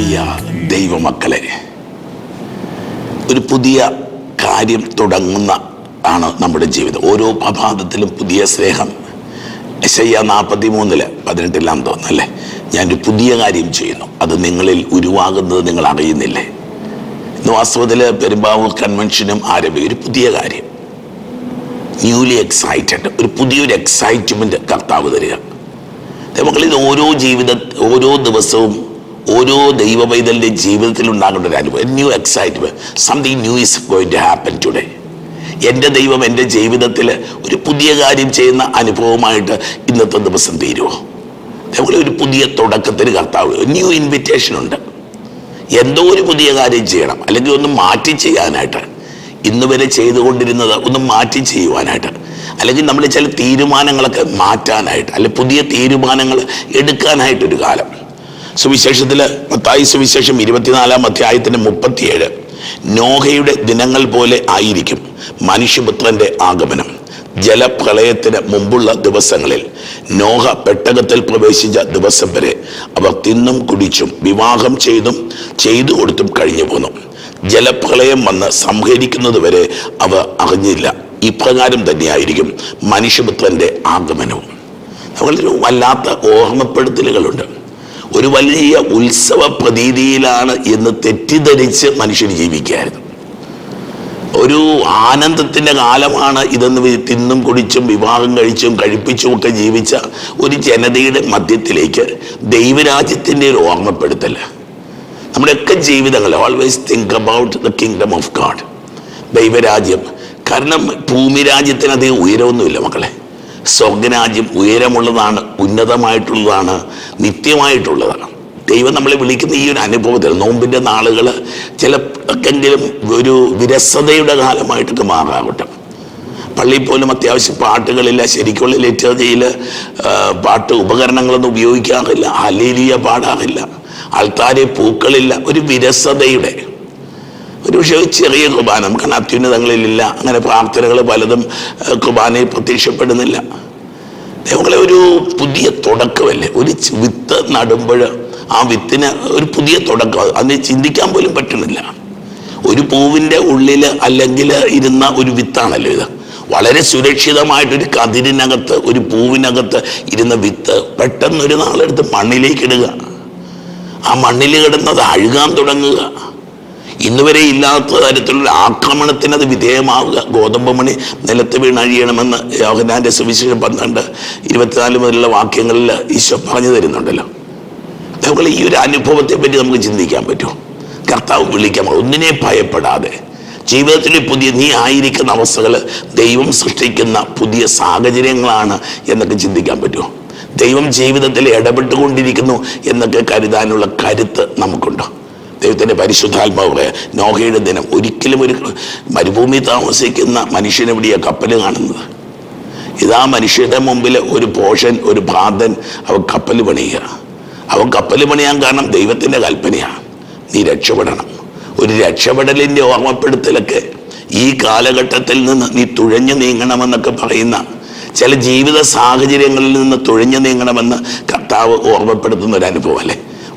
പ്രിയ ദൈവമക്കളെ ഒരു പുതിയ കാര്യം തുടങ്ങുന്ന ആണ് നമ്മുടെ ജീവിതം. ഓരോ പ്രഭാതത്തിലും പുതിയ സ്നേഹം. എശയ്യ നാൽപ്പത്തി മൂന്നിൽ പതിനെട്ടിലാം തോന്നല്ലേ ഞാനൊരു പുതിയ കാര്യം ചെയ്യുന്നു. അത് നിങ്ങളിൽ ഉരുവാകുന്നത് നിങ്ങൾ അറിയുന്നില്ലേ? ഇന്ന് വാസ്തവത്തിൽ പെരുമ്പാവൂർ കൺവെൻഷനും ആരംഭിക്കും. ഒരു പുതിയ കാര്യം. ന്യൂലി എക്സൈറ്റഡ് ഒരു പുതിയൊരു എക്സൈറ്റ്മെന്റ് കർത്താവ് തരിക. നമുക്കിത് ഓരോ ജീവിത ഓരോ ദിവസവും ഓരോ ദൈവ പൈതലിന്റെ ജീവിതത്തിൽ ഉണ്ടാകേണ്ട ഒരു അനുഭവം. New excitement something new is going to happen today എന്റെ ദൈവം എന്റെ ജീവിതത്തിൽ ഒരു പുതിയ കാര്യം ചെയ്യുന്ന അനുഭവമായിട്ട് ഇന്നത്തെ ദിവസം തീരുമോ അതേപോലെ ഒരു പുതിയ തുടക്കത്തിന് കർത്താവ്. ന്യൂ ഇൻവിറ്റേഷൻ ഉണ്ട്. എന്തോ ഒരു പുതിയ കാര്യം ചെയ്യണം. അല്ലെങ്കിൽ ഒന്ന് മാറ്റി ചെയ്യാനായിട്ട്. ഇന്ന് വരെ ചെയ്തുകൊണ്ടിരുന്നത് ഒന്ന് മാറ്റി ചെയ്യുവാനായിട്ട്. അല്ലെങ്കിൽ നമ്മൾ ചില തീരുമാനങ്ങളൊക്കെ മാറ്റാനായിട്ട്. അല്ലെങ്കിൽ പുതിയ തീരുമാനങ്ങൾ എടുക്കാനായിട്ടൊരു കാലം. സുവിശേഷത്തിൽ മത്തായി സുവിശേഷം ഇരുപത്തിനാലാം അധ്യായത്തിന്റെ മുപ്പത്തിയേഴ്. നോഹയുടെ ദിനങ്ങൾ പോലെ ആയിരിക്കും മനുഷ്യപുത്രന്റെ ആഗമനം. ജലപ്രളയത്തിന് മുമ്പുള്ള ദിവസങ്ങളിൽ നോഹ പെട്ടകത്തിൽ പ്രവേശിച്ച ദിവസം വരെ അവർ തിന്നും കുടിച്ചും വിവാഹം ചെയ്തും ചെയ്തു കൊടുത്തും കഴിഞ്ഞു പോന്നു. ജലപ്രളയം വന്ന് സംഹരിക്കുന്നത് വരെ അവർ അറിഞ്ഞില്ല. ഇപ്രകാരം തന്നെയായിരിക്കും മനുഷ്യപുത്രന്റെ ആഗമനവും. നമ്മളൊരു വല്ലാത്ത ഓർമ്മപ്പെടുത്തലുകളുണ്ട്. ഒരു വലിയ ഉത്സവ പ്രതീതിയിലാണ് എന്ന് തെറ്റിദ്ധരിച്ച് മനുഷ്യർ ജീവിക്കുകയായിരുന്നു ഒരു ആനന്ദത്തിന്റെ കാലമാണ് ഇതെന്ന് തിന്നും കുടിച്ചും വിവാഹം കഴിച്ചും കഴിപ്പിച്ചും ഒക്കെ ജീവിച്ച ഒരു ജനതയുടെ മധ്യത്തിലേക്ക് ദൈവരാജ്യത്തിന്റെ ഒരു ഓർമ്മപ്പെടുത്തൽ. നമ്മുടെയൊക്കെ ജീവിതങ്ങൾ always think about the kingdom of God ദൈവരാജ്യം. കാരണം ഭൂമി രാജ്യത്തിന് അധികം ഉയരമൊന്നുമില്ല മക്കളെ. സ്വർഗരാജ്യം ഉയരമുള്ളതാണ്. ഉന്നതമായിട്ടുള്ളതാണ് നിത്യമായിട്ടുള്ളതാണ്. ദൈവം നമ്മളെ വിളിക്കുന്ന ഈ ഒരു അനുഭവത്തിൽ നോമ്പിന്റെ നാളുകൾ ചിലക്കെങ്കിലും ഒരു വിരസതയുടെ കാലമായിട്ടൊക്കെ മാറാകട്ടെ പള്ളിയിൽ പോലും അത്യാവശ്യം പാട്ടുകളില്ല ശരിക്കുള്ള ലിറ്റർജിയിൽ പാട്ട് ഉപകരണങ്ങളൊന്നും ഉപയോഗിക്കാറില്ല അലീലിയ പാടാറില്ല ആൾക്കാരെ പൂക്കളില്ല ഒരു വിരസതയുടെ. ഒരു പക്ഷേ ചെറിയ കുർബാന നമുക്ക് അത്യുന്നതങ്ങളിലില്ല അങ്ങനെ പ്രാർത്ഥനകൾ പലതും കുർബാനയിൽ പ്രത്യക്ഷപ്പെടുന്നില്ല. ദൈവങ്ങളെ ഒരു പുതിയ തുടക്കമല്ലേ? ഒരു വിത്ത് നടുമ്പോൾ ആ വിത്തിന് ഒരു പുതിയ തുടക്കം. അതിനെ ചിന്തിക്കാൻ പോലും പറ്റുന്നില്ല. ഒരു പൂവിന്റെ ഉള്ളിൽ അല്ലെങ്കിൽ ഇരുന്ന ഒരു വിത്താണല്ലോ ഇത്. വളരെ സുരക്ഷിതമായിട്ടൊരു കതിരിനകത്ത് ഒരു പൂവിനകത്ത് ഇരുന്ന വിത്ത് പെട്ടെന്നൊരു നാളെടുത്ത് മണ്ണിലേക്ക് ഇടുക. ആ മണ്ണിൽ കിടന്നത് അഴുകാൻ തുടങ്ങുക. ഇന്നുവരെ ഇല്ലാത്ത തരത്തിലുള്ള ആക്രമണത്തിന് അത് വിധേയമാവുക. ഗോതമ്പ് മണി നിലത്ത് വീണഴിയണമെന്ന് യോഹനാന്റെ സുവിശേഷം പന്ത്രണ്ട് ഇരുപത്തിനാല് മുതലുള്ള വാക്യങ്ങളിൽ ഈശോ പറഞ്ഞു തരുന്നുണ്ടല്ലോ. നമ്മൾ ഈ ഒരു അനുഭവത്തെ പറ്റി നമുക്ക് ചിന്തിക്കാൻ പറ്റും. കർത്താവ് വിളിക്കാൻ ഒന്നിനെ ഭയപ്പെടാതെ. ജീവിതത്തിലെ പുതിയ നീ ആയിരിക്കുന്ന അവസ്ഥകൾ ദൈവം സൃഷ്ടിക്കുന്ന പുതിയ സാഹചര്യങ്ങളാണ് എന്നൊക്കെ ചിന്തിക്കാൻ പറ്റുമോ ദൈവം ജീവിതത്തിൽ ഇടപെട്ടുകൊണ്ടിരിക്കുന്നു എന്നൊക്കെ കരുതാനുള്ള കരുത്ത് നമുക്കുണ്ടോ. ദൈവത്തിന്റെ പരിശുദ്ധാത്മാവ് പറയാം, നോഹയുടെ ദിനം. ഒരിക്കലും ഒരു മരുഭൂമി താമസിക്കുന്ന മനുഷ്യനെവിടെയാണ് കപ്പൽ കാണുന്നത്. ഇതാ മനുഷ്യരുടെ മുമ്പിൽ ഒരു പോഷൻ ഒരു ഭാതൻ അവൻ കപ്പൽ പണിയുക. അവൻ കപ്പൽ പണിയാൻ കാരണം ദൈവത്തിന്റെ കൽപ്പനയാണ് നീ രക്ഷപ്പെടണം. ഒരു രക്ഷപ്പെടലിന്റെ ഓർമ്മപ്പെടുത്തലൊക്കെ ഈ കാലഘട്ടത്തിൽ നിന്ന് നീ തുഴഞ്ഞു നീങ്ങണമെന്നൊക്കെ പറയുന്ന ചില ജീവിത സാഹചര്യങ്ങളിൽ നിന്ന് തുഴഞ്ഞു നീങ്ങണമെന്ന് കർത്താവ് ഓർമ്മപ്പെടുത്തുന്ന ഒരു അനുഭവം അല്ലേ?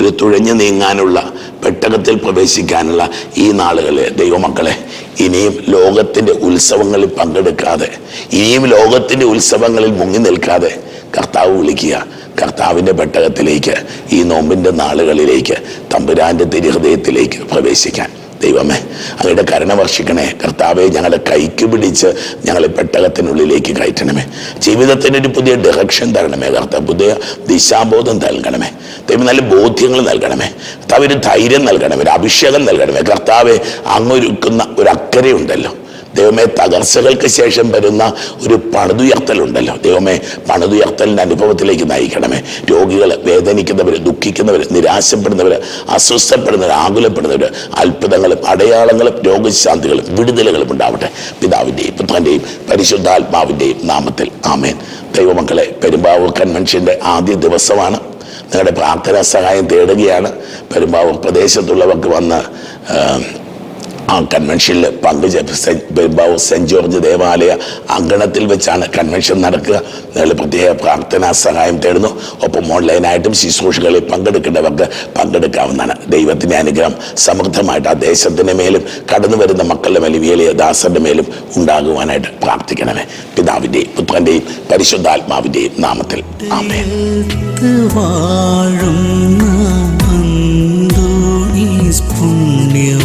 ഒരു തുഴഞ്ഞു നീങ്ങാനുള്ള പെട്ടകത്തിൽ പ്രവേശിക്കാനുള്ള ഈ നാളുകളെ ദൈവമക്കളെ ഇനിയും ലോകത്തിന്റെ ഉത്സവങ്ങളിൽ പങ്കെടുക്കാതെ ഇനിയും ലോകത്തിന്റെ ഉത്സവങ്ങളിൽ മുങ്ങി നിൽക്കാതെ കർത്താവ് വിളിക്കുക കർത്താവിന്റെ പെട്ടകത്തിലേക്ക് ഈ നോമ്പിന്റെ നാളുകളിലേക്ക് തമ്പുരാന്റെ തിരുഹൃദയത്തിലേക്ക് പ്രവേശിക്കാൻ. ദൈവമേ അങ്ങയുടെ കരുണ വർഷിക്കണേ. കർത്താവെ ഞങ്ങളെ കൈക്ക് പിടിച്ച് ഞങ്ങളെ പെട്ടകത്തിനുള്ളിലേക്ക് കയറ്റണമേ. ജീവിതത്തിന് ഒരു പുതിയ ഡയറക്ഷൻ തരണമേ കർത്താവ്. പുതിയ ദിശാബോധം നൽകണമേ. ദൈവം നല്ല ബോധ്യങ്ങൾ നൽകണമേ. കർത്താവ് ഒരു ധൈര്യം നൽകണമേ ഒരു അഭിഷേകം നൽകണമേ. കർത്താവെ അങ്ങൊരുക്കുന്ന ഒരു അക്കരയുണ്ടല്ലോ ദൈവമേ തകർച്ചകൾക്ക് ശേഷം വരുന്ന ഒരു പണിതുയർത്തലുണ്ടല്ലോ. ദൈവമേ പണിതുയർത്തലിന്റെ അനുഭവത്തിലേക്ക് നയിക്കണമേ. രോഗികൾ വേദനിക്കുന്നവർ ദുഃഖിക്കുന്നവർ നിരാശപ്പെടുന്നവർ അസ്വസ്ഥപ്പെടുന്നവർ ആകുലപ്പെടുന്നവർ അത്ഭുതങ്ങളും അടയാളങ്ങളും രോഗശാന്തികളും വിടുതലുകളും ഉണ്ടാവട്ടെ. പിതാവിന്റെയും പുത്രന്റെയും പരിശുദ്ധാത്മാവിന്റെയും നാമത്തിൽ. ആമേൻ. ദൈവമക്കളെ പെരുമ്പാവൂർ കൺവെൻഷന്റെ ആദ്യ ദിവസമാണ്. നിങ്ങളുടെ പ്രാർത്ഥനാ സഹായം തേടുകയാണ്. പെരുമ്പാവൂർ പ്രദേശത്തുള്ളവർക്ക് വന്ന് ആ, കൺവെൻഷനിൽ പങ്ക് സെന്റ് സെന്റ് സെന്റ് ജോർജ് ദേവാലയ അങ്കണത്തിൽ വെച്ചാണ് കൺവെൻഷൻ നടക്കുക. നിങ്ങൾ പ്രത്യേക പ്രാർത്ഥനാ സഹായം തേടുന്നു. ഒപ്പം ഓൺലൈനായിട്ടും ശുശ്രൂഷകളിൽ പങ്കെടുക്കേണ്ടവർക്ക് പങ്കെടുക്കാവുന്നതാണ്. ദൈവത്തിന്റെ അനുഗ്രഹം സമൃദ്ധമായിട്ട് ആ ദേശത്തിന്റെ മേലും കടന്നു വരുന്ന മക്കളുടെ മേലും ഏലിയ മേലും ഉണ്ടാകുവാനായിട്ട് പ്രാർത്ഥിക്കണമേ. പിതാവിന്റെയും പുത്രന്റെയും പരിശുദ്ധാത്മാവിന്റെയും നാമത്തിൽ. ആമേ